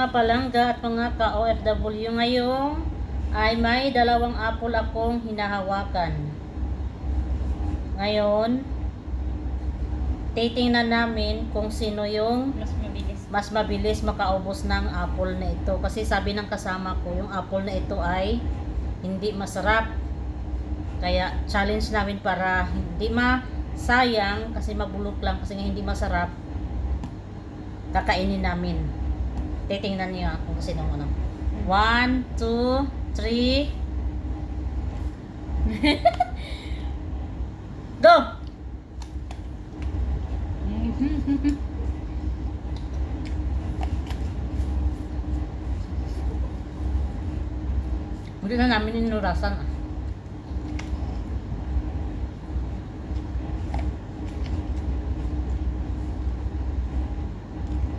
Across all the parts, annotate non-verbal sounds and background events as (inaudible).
Mga palangga at mga ka-OFW ngayon ay may dalawang apple akong hinahawakan. Ngayon, titingnan namin kung sino yung Mas mabilis. mas mabilis makaubos ng apple na ito. Kasi sabi ng kasama ko, yung apple na ito ay hindi masarap. Kaya challenge namin para hindi masayang kasi mabulok lang kasi nga hindi masarap. Kakainin namin. Titingnan niyo kung sino ano. One, two, three. (laughs) Go! (laughs) Hindi na namin inurasan ah.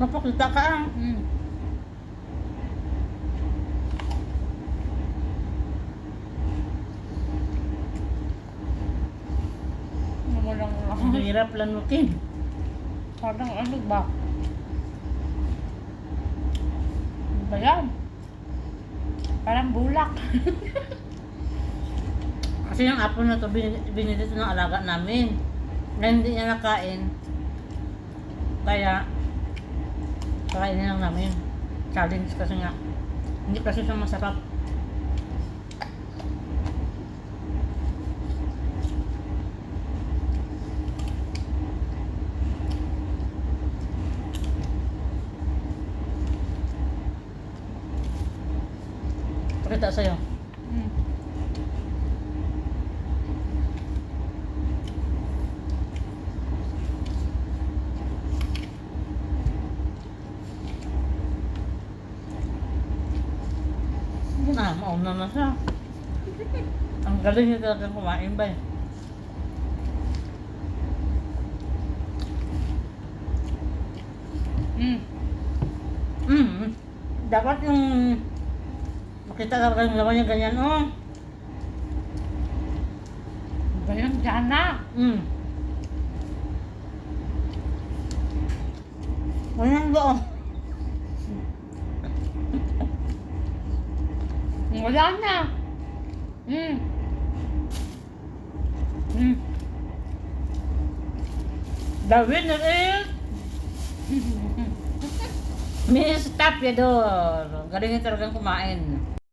Mapakita ka ah. Mm. Namulang lang. Ang hirap lanukin. Parang ano ba? Ano ba yan? Parang bulak. (laughs) Kasi yung apple na to, bin- binili ito ng alaga namin. Na hindi niya nakain. Kaya, kakainin lang namin. Challenge kasi nga. Hindi kasi siya masarap. Pakita sa'yo. Mm. Ah, mauna na siya. Ang galing niya talaga kumain ba eh. Mm. Mm. Dapat yung makita talaga yung laman niya ganyan, oh. Ano ba yan? Diyan na. Mm. Ganyan oh. Wala na. Mm. Mm. The winner is (laughs) Miss Tapiador. Galing niya talagang kumain.